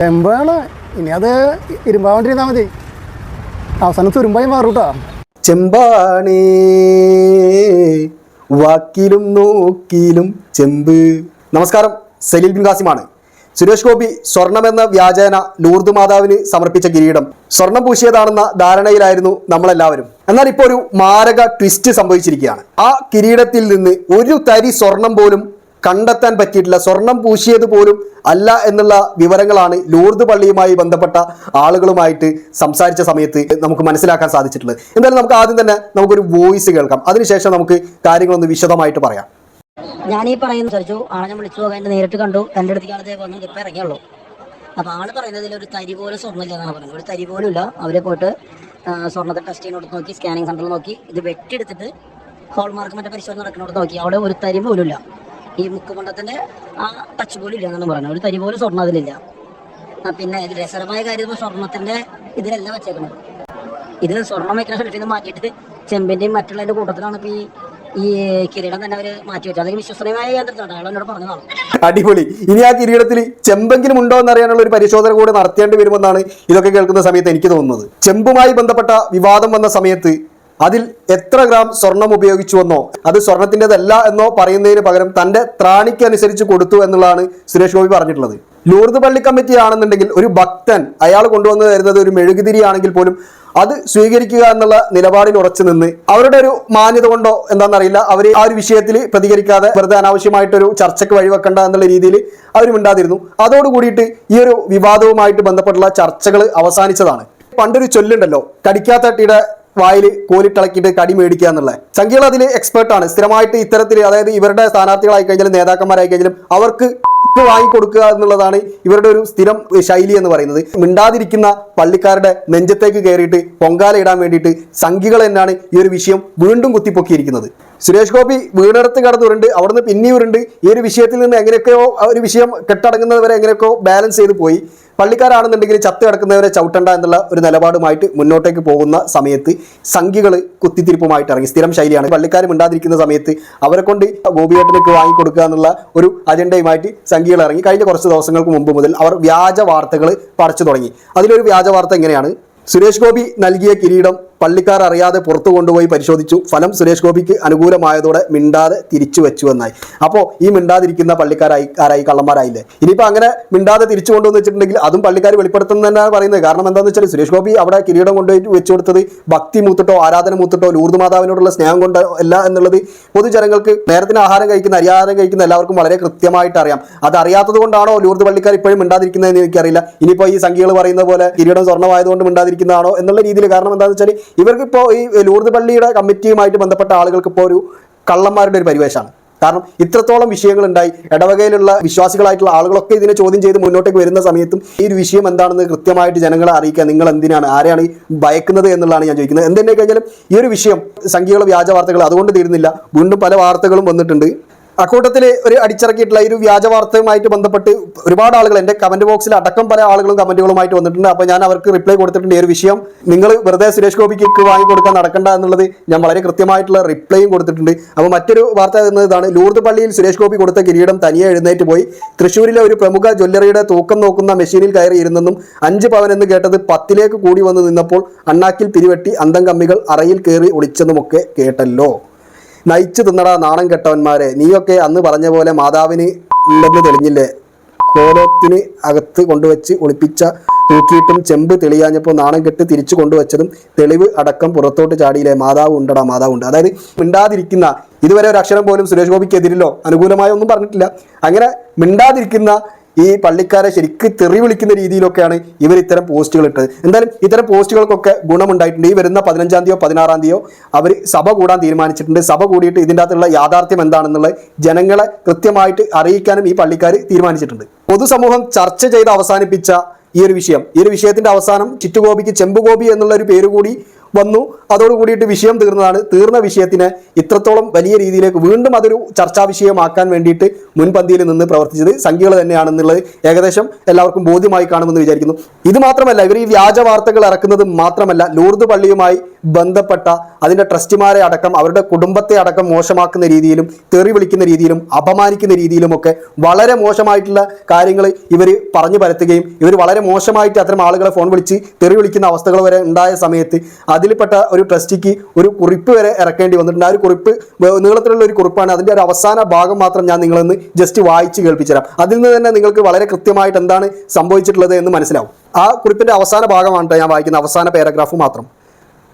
ചെമ്പാണ് ഇനി അത് ഇരുമ്പാണ്ടിരുന്നാൽ മതി. അവസാനം തുരുമ്പായി മാറും കേട്ടോ ചെമ്പാണേ വാക്കിലും നോക്കിയിലും ചെമ്പ്. നമസ്കാരം സലീൽ ബിൻ കാസിമാണ് സുരേഷ് ഗോപി സ്വർണമെന്ന വ്യാജേന ലൂർദ് മാതാവിന് സമർപ്പിച്ച കിരീടം. സ്വർണം പൂശിയതാണെന്ന ധാരണയിലായിരുന്നു നമ്മളെല്ലാവരും. എന്നാൽ ഇപ്പോൾ ഒരു മാരക ട്വിസ്റ്റ് സംഭവിച്ചിരിക്കുകയാണ്. ആ കിരീടത്തിൽ നിന്ന് ഒരു തരി സ്വർണം പോലും കണ്ടെത്താൻ പറ്റിയിട്ടില്ല. സ്വർണം പൂശിയത് പോലും അല്ല എന്നുള്ള വിവരങ്ങളാണ് ലൂർദ് പള്ളിയുമായി ബന്ധപ്പെട്ട ആളുകളുമായിട്ട് സംസാരിച്ച സമയത്ത് നമുക്ക് മനസ്സിലാക്കാൻ സാധിച്ചിട്ടുള്ളത്. എന്തായാലും നമുക്ക് ആദ്യം തന്നെ നമുക്കൊരു വോയിസ് കേൾക്കാം. അതിനുശേഷം നമുക്ക് കാര്യങ്ങളൊന്ന് വിശദമായിട്ട് പറയാം. ഞാൻ ഈ പറയുന്ന ചോദിച്ചു ആളെ ഞാൻ വിളിച്ചു പോകാൻ നേരിട്ട് കണ്ടു. എന്റെ അടുത്തേക്കാണ് ഇതേ വന്നു ഇപ്പം ഇറങ്ങിയുള്ളൂ. അപ്പോൾ ആൾ പറയുന്നതിൽ ഒരു തരി പോലും സ്വർണമില്ല എന്നാണ് പറയുന്നത്. ഒരു തരി പോലും ഇല്ല. അവരെ പോയിട്ട് സ്വർണത്തെ ടെസ്റ്റ് ചെയ്യുന്നിടത്ത് നോക്കി സ്കാനിങ് സെന്ററിൽ നോക്കി ഇത് വെട്ടിയെടുത്തിട്ട് ഹോൾമാർക്ക് മറ്റേ പരിശോധന നടക്കുന്നിടത്ത് നോക്കി. അവിടെ ഒരു തരി പോലും ഇല്ല. ഈ മുക്കുമണ്ടത്തിന്റെ ആ ടച്ച് പോലും ഇല്ല എന്നാണ് പറയുന്നത് ഒരു തരി പോലും സ്വർണം അതിലില്ല. പിന്നെ ഇത് രസകരമായ കാര്യം സ്വർണത്തിന്റെ ഇതിലല്ല വെച്ചേക്കുന്നത് ഇത് സ്വർണം വെക്കുന്ന സ്ഥലത്തിന് മാറ്റിയിട്ട് ചെമ്പിന്റെയും മറ്റുള്ളതിന്റെ കൂട്ടത്തിലാണ് ഇപ്പൊ ഈ ഈ കിരീടം തന്നെ അവർ മാറ്റി വെച്ചത്. അതൊക്കെ വിശ്വസനീയമായ കേന്ദ്രത്തിലാണ് അയാൾ എന്നോട് പറഞ്ഞതാണ്. അടിപൊളി. ഇനി ആ കിരീടത്തിൽ ചെമ്പെങ്കിലും ഉണ്ടോ എന്നറിയാനുള്ള ഒരു പരിശോധന കൂടെ നടത്തേണ്ടി വരുമെന്നാണ് ഇതൊക്കെ കേൾക്കുന്ന സമയത്ത് എനിക്ക് തോന്നുന്നത്. ചെമ്പുമായി ബന്ധപ്പെട്ട വിവാദം വന്ന സമയത്ത് അതിൽ എത്ര ഗ്രാം സ്വർണം ഉപയോഗിച്ചുവെന്നോ അത് സ്വർണത്തിന്റെതല്ല എന്നോ പറയുന്നതിന് പകരം തന്റെ ത്രാണിക്ക് അനുസരിച്ച് കൊടുത്തു എന്നുള്ളതാണ് സുരേഷ് ഗോപി പറഞ്ഞിട്ടുള്ളത്. ലൂർദ് പള്ളി കമ്മിറ്റി ആണെന്നുണ്ടെങ്കിൽ ഒരു ഭക്തൻ അയാൾ കൊണ്ടുവന്ന് തരുന്നത് ഒരു മെഴുകുതിരി ആണെങ്കിൽ പോലും അത് സ്വീകരിക്കുക എന്നുള്ള നിലപാടിൽ ഉറച്ചു നിന്ന് അവരുടെ ഒരു മാന്യത കൊണ്ടോ എന്താണെന്നറിയില്ല. അവർ ആ ഒരു വിഷയത്തിൽ പ്രതികരിക്കാതെ വെറുതെ അനാവശ്യമായിട്ടൊരു ചർച്ചയ്ക്ക് വഴിവെക്കണ്ട എന്നുള്ള രീതിയിൽ അവർ മിണ്ടാതിരുന്നു. അതോടുകൂടിയിട്ട് ഈ ഒരു വിവാദവുമായിട്ട് ബന്ധപ്പെട്ടുള്ള ചർച്ചകൾ അവസാനിച്ചതാണ്. പണ്ടൊരു ചൊല്ലുണ്ടല്ലോ കടിക്കാത്ത തട്ടിയുടെ വായിൽ കോലിട്ടിളക്കിയിട്ട് കടി മേടിക്കുക എന്നുള്ളത്. സംഖ്യകൾ അതിൽ എക്സ്പേർട്ടാണ് സ്ഥിരമായിട്ട് ഇത്തരത്തിൽ അതായത് ഇവരുടെ സ്ഥാനാർത്ഥികളായി കഴിഞ്ഞാലും നേതാക്കന്മാരായി കഴിഞ്ഞാലും അവർക്ക് വാങ്ങി വാങ്ങിക്കൊടുക്കുക എന്നുള്ളതാണ് ഇവരുടെ ഒരു സ്ഥിരം ശൈലി എന്ന് പറയുന്നത്. മിണ്ടാതിരിക്കുന്ന പള്ളിക്കാരുടെ നെഞ്ചത്തേക്ക് കയറിയിട്ട് പൊങ്കാല ഇടാൻ വേണ്ടിയിട്ട് സംഖ്യകൾ തന്നെയാണ് ഈ ഒരു വിഷയം വീണ്ടും കുത്തിപ്പൊക്കിയിരിക്കുന്നത്. സുരേഷ് ഗോപി വീടിടത്ത് കടന്നുരുണ്ട്. അവിടുന്ന് പിന്നെയുരുണ്ട് ഈ ഒരു വിഷയത്തിൽ നിന്ന് എങ്ങനെയൊക്കെയോ ഒരു വിഷയം കെട്ടടങ്ങുന്നത് വരെ എങ്ങനെയൊക്കെയോ ബാലൻസ് ചെയ്ത് പോയി. പള്ളിക്കാരാണെന്നുണ്ടെങ്കിൽ ചത്ത് കിടക്കുന്നവരെ ചവിട്ടണ്ട എന്നുള്ള ഒരു നിലപാടുമായിട്ട് മുന്നോട്ടേക്ക് പോകുന്ന സമയത്ത് സംഖ്യകൾ കുത്തിത്തിരിപ്പുമായിട്ട് ഇറങ്ങി. സ്ഥിരം ശൈലിയാണ്. പള്ളിക്കാർ മിണ്ടാതിരിക്കുന്ന സമയത്ത് അവരെ കൊണ്ട് ഗോപിയേട്ടനക്ക് വാങ്ങിക്കൊടുക്കുക എന്നുള്ള ഒരു അജണ്ടയുമായിട്ട് സംഖ്യകൾ ഇറങ്ങി. കഴിഞ്ഞ കുറച്ച് ദിവസങ്ങൾക്ക് മുമ്പ് മുതൽ അവർ വ്യാജ വാർത്തകൾ പടച്ചു തുടങ്ങി. അതിലൊരു വ്യാജ വാർത്ത എങ്ങനെയാണ്? സുരേഷ് ഗോപി നൽകിയ കിരീടം പള്ളിക്കാർ അറിയാതെ പുറത്തു കൊണ്ടുപോയി പരിശോധിച്ചു. ഫലം സുരേഷ് ഗോപിക്ക് അനുകൂലമായതോടെ മിണ്ടാതെ തിരിച്ചു വെച്ചു എന്നായി. അപ്പോൾ ഈ മിണ്ടാതിരിക്കുന്ന പള്ളിക്കാരായി ആരായി? കള്ളന്മാരായില്ലേ? ഇനിയിപ്പോൾ അങ്ങനെ മിണ്ടാതെ തിരിച്ചു കൊണ്ടുവന്ന് വെച്ചിട്ടുണ്ടെങ്കിൽ അതും പള്ളിക്കാർ വെളിപ്പെടുത്തുന്ന തന്നെയാണ് പറയുന്നത്. കാരണം എന്താണെന്ന് വെച്ചാൽ സുരേഷ് ഗോപി അവിടെ കിരീടം കൊണ്ടുപോയി വെച്ചു കൊടുത്തത് ഭക്തി മൂത്തിട്ടോ ആരാധന മൂത്തിട്ടോ ലൂർദ് മാതാവിനോടുള്ള സ്നേഹം കൊണ്ടോ അല്ല എന്നുള്ളത് പൊതുജനങ്ങൾക്ക് നേരത്തിന് ആഹാരം കഴിക്കുന്ന അരിയാഹാരം കഴിക്കുന്ന എല്ലാവർക്കും വളരെ കൃത്യമായിട്ട് അറിയാം. അത് അറിയാത്തത് കൊണ്ടാണോ ലൂർദ് പള്ളിക്കാർ ഇപ്പോഴും മിണ്ടാതിരിക്കുന്നതെന്ന് എനിക്കറിയില്ല. ഇനിയിപ്പോൾ ഈ സംഖ്യകൾ പറയുന്ന പോലെ കിരീടം സ്വർണമായതുകൊണ്ട് മിണ്ടാതിരിക്കുന്നതാണോ എന്നുള്ള രീതിയിൽ കാരണം എന്താണെന്ന് വെച്ചാൽ ഇവർക്ക് ഇപ്പോൾ ഈ ലൂർദ് പള്ളിയുടെ കമ്മിറ്റിയുമായിട്ട് ബന്ധപ്പെട്ട ആളുകൾക്ക് ഇപ്പോൾ ഒരു കള്ളന്മാരുടെ ഒരു പരിവേഷമാണ് കാരണം ഇത്രത്തോളം വിഷയങ്ങളുണ്ടായി. ഇടവകയിലുള്ള വിശ്വാസികളായിട്ടുള്ള ആളുകളൊക്കെ ഇതിനെ ചോദ്യം ചെയ്ത് മുന്നോട്ടേക്ക് വരുന്ന സമയത്തും ഈ ഒരു വിഷയം എന്താണെന്ന് കൃത്യമായിട്ട് ജനങ്ങളെ അറിയിക്കുക നിങ്ങൾ എന്തിനാണ് ആരെയാണ് ഭയക്കുന്നത് എന്നുള്ളതാണ് ഞാൻ ചോദിക്കുന്നത്. എന്തെന്നെ കഴിഞ്ഞാലും ഈ ഒരു വിഷയം സംഖ്യകൾ വ്യാജ വാർത്തകൾ അതുകൊണ്ട് തീരുന്നില്ല. വീണ്ടും പല വാർത്തകളും വന്നിട്ടുണ്ട്. അക്കൂട്ടത്തിൽ ഒരു അടിച്ചിറക്കിയിട്ടുള്ള ഒരു വ്യാജ വാർത്തയുമായിട്ട് ബന്ധപ്പെട്ട് ഒരുപാട് ആളുകൾ എന്റെ കമന്റ് ബോക്സിൽ അടക്കം പല ആളുകളും കമന്റുകളുമായിട്ട് വന്നിട്ടുണ്ട്. അപ്പോൾ ഞാൻ അവർക്ക് റിപ്ലൈ കൊടുത്തിട്ടുണ്ട് ഈ ഒരു വിഷയം. നിങ്ങൾ വെറുതെ സുരേഷ് ഗോപിക്ക് വാങ്ങിക്കൊടുക്കാൻ നടക്കണ്ട എന്നുള്ളത് ഞാൻ വളരെ കൃത്യമായിട്ടുള്ള റിപ്ലൈയും കൊടുത്തിട്ടുണ്ട്. അപ്പോൾ മറ്റൊരു വാർത്ത എന്നതാണ് ലൂർദ് പള്ളിയിൽ സുരേഷ് ഗോപി കൊടുത്ത കിരീടം തനിയെ എഴുന്നേറ്റ് പോയി. തൃശ്ശൂരിലെ ഒരു പ്രമുഖ ജ്വല്ലറിയുടെ തൂക്കം നോക്കുന്ന മെഷീനിൽ കയറി ഇരുന്നെന്നും അഞ്ച് പവൻ എന്ന് കേട്ടത് പത്തിലേക്ക് കൂടി വന്ന് നിന്നപ്പോൾ അണ്ണാക്കിൽ പിരിവെട്ടി അന്തം കമ്മികൾ അറയിൽ കയറി ഒളിച്ചെന്നുമൊക്കെ കേട്ടല്ലോ. നയിച്ചു തിന്നടാ നാണം കെട്ടവന്മാരെ. നീയൊക്കെ അന്ന് പറഞ്ഞ പോലെ മാതാവിന് ഉണ്ടെന്ന് തെളിഞ്ഞില്ലേ? കോലത്തിന് അകത്ത് കൊണ്ടുവച്ച് ഒളിപ്പിച്ച തൂക്കിയിട്ടും ചെമ്പ് തെളിയാഞ്ഞപ്പോൾ നാണം കെട്ട് തിരിച്ചു കൊണ്ടുവച്ചതും തെളിവ് അടക്കം പുറത്തോട്ട് ചാടിയില്ലേ? മാതാവ് ഉണ്ടടാ മാതാവ് ഉണ്ട്. അതായത് മിണ്ടാതിരിക്കുന്ന ഇതുവരെ ഒരു അക്ഷരം പോലും സുരേഷ് ഗോപിക്കെതിരിലോ അനുകൂലമായ ഒന്നും പറഞ്ഞിട്ടില്ല. അങ്ങനെ മിണ്ടാതിരിക്കുന്ന ഈ പള്ളിക്കാരെ ശരിക്ക് തെറി വിളിക്കുന്ന രീതിയിലൊക്കെയാണ് ഇവർ ഇത്തരം പോസ്റ്റുകൾ ഇട്ടത്. എന്തായാലും ഇത്തരം പോസ്റ്റുകൾക്കൊക്കെ ഗുണമുണ്ടായിട്ടുണ്ട്. ഈ വരുന്ന പതിനഞ്ചാം തീയോ പതിനാറാം തീയോ അവർ സഭ കൂടാൻ തീരുമാനിച്ചിട്ടുണ്ട്. സഭ കൂടിയിട്ട് ഇതിന്റെ അകത്തുള്ള യാഥാർത്ഥ്യം എന്താണെന്നുള്ള ജനങ്ങളെ കൃത്യമായിട്ട് അറിയിക്കാനും ഈ പള്ളിക്കാർ തീരുമാനിച്ചിട്ടുണ്ട്. പൊതുസമൂഹം ചർച്ച ചെയ്ത് അവസാനിപ്പിച്ച ഈ ഒരു വിഷയം ഈ ഒരു വിഷയത്തിന്റെ അവസാനം ചിറ്റുഗോപിക്ക് ചെമ്പുഗോപി എന്നുള്ള ഒരു പേര് കൂടി വന്നു. അതോട് കൂടിയിട്ട് വിഷയം തീർന്നതാണ്. തീർന്ന വിഷയത്തിന് ഇത്രത്തോളം വലിയ രീതിയിലേക്ക് വീണ്ടും അതൊരു ചർച്ചാ വിഷയമാക്കാൻ വേണ്ടിയിട്ട് മുൻപന്തിയിൽ നിന്ന് പ്രവർത്തിച്ചത് സംഖ്യകൾ തന്നെയാണെന്നുള്ളത് ഏകദേശം എല്ലാവർക്കും ബോധ്യമായി കാണുമെന്ന് വിചാരിക്കുന്നു. ഇത് മാത്രമല്ല ഇവർ ഈ വ്യാജ വാർത്തകൾ ഇറക്കുന്നത് മാത്രമല്ല ലൂർദ് പള്ളിയുമായി ബന്ധപ്പെട്ട അതിന്റെ ട്രസ്റ്റിമാരെ അടക്കം അവരുടെ കുടുംബത്തെ അടക്കം മോശമാക്കുന്ന രീതിയിലും തെറി വിളിക്കുന്ന രീതിയിലും അപമാനിക്കുന്ന രീതിയിലുമൊക്കെ വളരെ മോശമായിട്ടുള്ള കാര്യങ്ങൾ ഇവർ പറഞ്ഞു പരത്തുകയും ഇവർ വളരെ മോശമായിട്ട് അത്തരം ആളുകളെ ഫോൺ വിളിച്ച് തെറി വിളിക്കുന്ന അവസ്ഥകൾ വരെ ഉണ്ടായ സമയത്ത് അതിൽപ്പെട്ട ഒരു ട്രസ്റ്റിക്ക് ഒരു കുറിപ്പ് വരെ ഇറക്കേണ്ടി വന്നിട്ടുണ്ട്. ആ ഒരു കുറിപ്പ് നീളത്തിലുള്ള ഒരു കുറിപ്പാണ്. അതിന്റെ ഒരു അവസാന ഭാഗം മാത്രം ഞാൻ നിങ്ങളൊന്ന് ജസ്റ്റ് വായിച്ച് കേൾപ്പിച്ചു തരാം അതിൽ നിന്ന് തന്നെ നിങ്ങൾക്ക് വളരെ കൃത്യമായിട്ട് എന്താണ് സംഭവിച്ചിട്ടുള്ളത് എന്ന് മനസ്സിലാവും. ആ കുറിപ്പിന്റെ അവസാന ഭാഗമാണ് ഞാൻ വായിക്കുന്ന അവസാന പാരഗ്രാഫ് മാത്രം.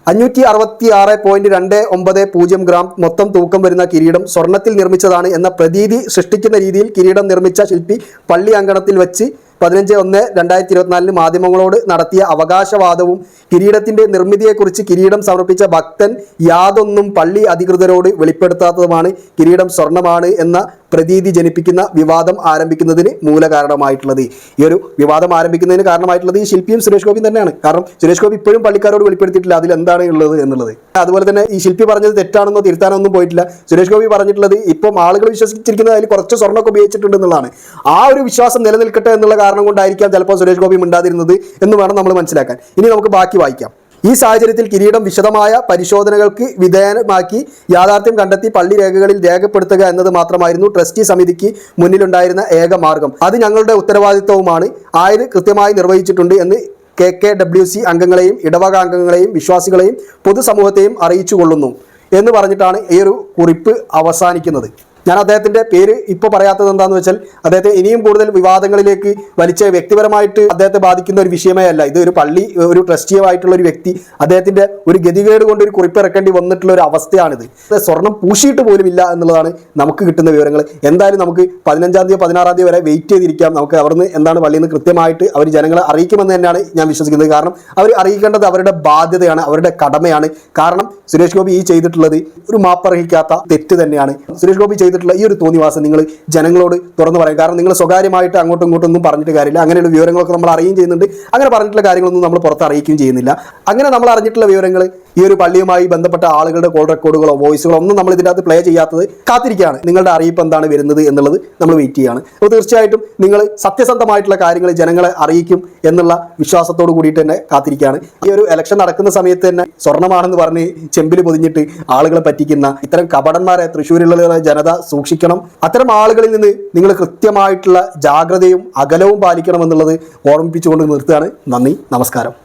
അഞ്ഞൂറ്റി അറുപത്തി ആറ് പോയിന്റ് രണ്ട് ഒമ്പത് പൂജ്യം ഗ്രാം മൊത്തം തൂക്കം വരുന്ന കിരീടം സ്വർണത്തിൽ നിർമ്മിച്ചതാണ് എന്ന പ്രതീതി സൃഷ്ടിക്കുന്ന രീതിയിൽ കിരീടം നിർമ്മിച്ച ശില്പി പള്ളി അങ്കണത്തിൽ വെച്ച് പതിനഞ്ച് ഒന്ന് രണ്ടായിരത്തി ഇരുപത്തിനാലിന് മാധ്യമങ്ങളോട് നടത്തിയ അവകാശവാദവും കിരീടത്തിന്റെ നിർമ്മിതിയെക്കുറിച്ച് കിരീടം സമർപ്പിച്ച ഭക്തൻ യാതൊന്നും പള്ളി അധികൃതരോട് വെളിപ്പെടുത്താത്തതുമാണ് കിരീടം സ്വർണമാണ് എന്ന പ്രതീതി ജനിപ്പിക്കുന്ന വിവാദം ആരംഭിക്കുന്നതിന് മൂലകാരണമായിട്ടുള്ളത് ഈ ഒരു വിവാദം ആരംഭിക്കുന്നതിന് കാരണമായിട്ടുള്ളത് ഈ ശില്പിയും സുരേഷ് ഗോപിയും തന്നെയാണ്. കാരണം സുരേഷ് ഗോപി ഇപ്പോഴും പള്ളിക്കാരോട് വെളിപ്പെടുത്തിയിട്ടില്ല അതിൽ എന്താണ് ഉള്ളത് എന്നുള്ളത്. അതുപോലെ തന്നെ ഈ ശില്പി പറഞ്ഞത് തെറ്റാണെന്നോ തിരുത്താനൊന്നും പോയിട്ടില്ല. സുരേഷ് ഗോപി പറഞ്ഞിട്ടുള്ളത് ഇപ്പം ആളുകൾ വിശ്വസിച്ചിരിക്കുന്നത് അതിൽ കുറച്ച് സ്വർണമൊക്കെ ഉപയോഗിച്ചിട്ടുണ്ട് എന്നുള്ളതാണ്. ആ ഒരു വിശ്വാസം നിലനിൽക്കട്ടെ എന്നുള്ള കാരണം കൊണ്ടായിരിക്കാം ചിലപ്പോൾ സുരേഷ് ഗോപി മിണ്ടാതിരുന്നത് എന്ന് വേണം നമ്മൾ മനസ്സിലാക്കാൻ. ഇനി നമുക്ക് ബാക്കി വായിക്കാം. ഈ സാഹചര്യത്തിൽ കിരീടം വിശദമായ പരിശോധനകൾക്ക് വിധേയമാക്കി യാഥാർത്ഥ്യം കണ്ടെത്തി പള്ളി രേഖകളിൽ രേഖപ്പെടുത്തുക എന്നത് മാത്രമായിരുന്നു ട്രസ്റ്റി സമിതിക്ക് മുന്നിലുണ്ടായിരുന്ന ഏക മാർഗം. അത് ഞങ്ങളുടെ ഉത്തരവാദിത്വവുമാണ്. ആയത് കൃത്യമായി നിർവഹിച്ചിട്ടുണ്ട് എന്ന് കെ കെ ഡബ്ല്യു സി അംഗങ്ങളെയും ഇടവക അംഗങ്ങളെയും വിശ്വാസികളെയും പൊതുസമൂഹത്തെയും അറിയിച്ചു കൊള്ളുന്നു എന്ന് പറഞ്ഞിട്ടാണ് ഈ ഒരു കുറിപ്പ് അവസാനിക്കുന്നത്. ഞാൻ അദ്ദേഹത്തിന്റെ പേര് ഇപ്പോൾ പറയാത്തത് എന്താണെന്ന് വെച്ചാൽ അദ്ദേഹത്തെ ഇനിയും കൂടുതൽ വിവാദങ്ങളിലേക്ക് വലിച്ച വ്യക്തിപരമായിട്ട് അദ്ദേഹത്തെ ബാധിക്കുന്ന ഒരു വിഷയമേ അല്ല. ഇത് ഒരു പള്ളി ഒരു ട്രസ്റ്റിയുമായിട്ടുള്ള ഒരു വ്യക്തി അദ്ദേഹത്തിന്റെ ഒരു ഗതികേട് കൊണ്ട് ഒരു കുറിപ്പ് ഇറക്കേണ്ടി വന്നിട്ടുള്ള ഒരു അവസ്ഥയാണിത്. സ്വർണം പൂശിയിട്ട് പോലും ഇല്ല എന്നുള്ളതാണ് നമുക്ക് കിട്ടുന്ന വിവരങ്ങൾ. എന്തായാലും നമുക്ക് പതിനഞ്ചാം തീയതി പതിനാറാം തീയതി വരെ വെയിറ്റ് ചെയ്തിരിക്കാം. നമുക്ക് അവിടുന്ന് എന്താണ് പള്ളിയിൽ നിന്ന് കൃത്യമായിട്ട് അവർ ജനങ്ങളെ അറിയിക്കുമെന്ന് തന്നെയാണ് ഞാൻ വിശ്വസിക്കുന്നത്. കാരണം അവർ അറിയിക്കേണ്ടത് അവരുടെ ബാധ്യതയാണ് അവരുടെ കടമയാണ്. കാരണം സുരേഷ് ഗോപി ഈ ചെയ്തിട്ടുള്ളത് ഒരു മാപ്പർഹിക്കാത്ത തെറ്റ് തന്നെയാണ്. സുരേഷ് ഗോപി ചെയ്തിട്ടുള്ള ഈ ഒരു തോന്നിവാസം നിങ്ങൾ ജനങ്ങളോട് തുറന്നു പറയും. കാരണം നിങ്ങൾ സ്വകാര്യമായിട്ട് അങ്ങോട്ടും ഇങ്ങോട്ടും ഒന്നും പറഞ്ഞിട്ട് കാര്യമില്ല. അങ്ങനെയുള്ള വിവരങ്ങളൊക്കെ നമ്മൾ അറിയുകയും ചെയ്യുന്നുണ്ട്. അങ്ങനെ പറഞ്ഞിട്ടുള്ള കാര്യങ്ങളൊന്നും നമ്മൾ പുറത്ത് അറിയിക്കുകയും ചെയ്യുന്നില്ല. അങ്ങനെ നമ്മൾ അറിഞ്ഞിട്ടുള്ള വിവരങ്ങൾ ഈ ഒരു പള്ളിയുമായി ബന്ധപ്പെട്ട ആളുകളുടെ കോൾ റെക്കോർഡുകളോ വോയിസുകളോ ഒന്നും നമ്മൾ ഇതിനകത്ത് പ്ലേ ചെയ്യാത്തത് കാത്തിരിക്കുകയാണ്. നിങ്ങളുടെ അറിയിപ്പ് എന്താണ് വരുന്നത് എന്നുള്ളത് നമ്മൾ വെയിറ്റ് ചെയ്യുകയാണ്. അപ്പോൾ തീർച്ചയായിട്ടും നിങ്ങൾ സത്യസന്ധമായിട്ടുള്ള കാര്യങ്ങൾ ജനങ്ങളെ അറിയിക്കും എന്നുള്ള വിശ്വാസത്തോട് കൂടിയിട്ട് തന്നെ കാത്തിരിക്കുകയാണ്. ഈ ഒരു ഇലക്ഷൻ നടക്കുന്ന സമയത്ത് തന്നെ സ്വർണമാണെന്ന് പറഞ്ഞ് ചെമ്പിൽ പൊതിഞ്ഞിട്ട് ആളുകളെ പറ്റിക്കുന്ന ഇത്തരം കപടന്മാരെ തൃശ്ശൂരിലുള്ള ജനത സൂക്ഷിക്കണം. അത്തരം ആളുകളിൽ നിന്ന് നിങ്ങൾ കൃത്യമായിട്ടുള്ള ജാഗ്രതയും അകലവും പാലിക്കണം എന്നുള്ളത് ഓർമ്മിപ്പിച്ചുകൊണ്ട് നിർത്തുകയാണ്. നന്ദി നമസ്കാരം.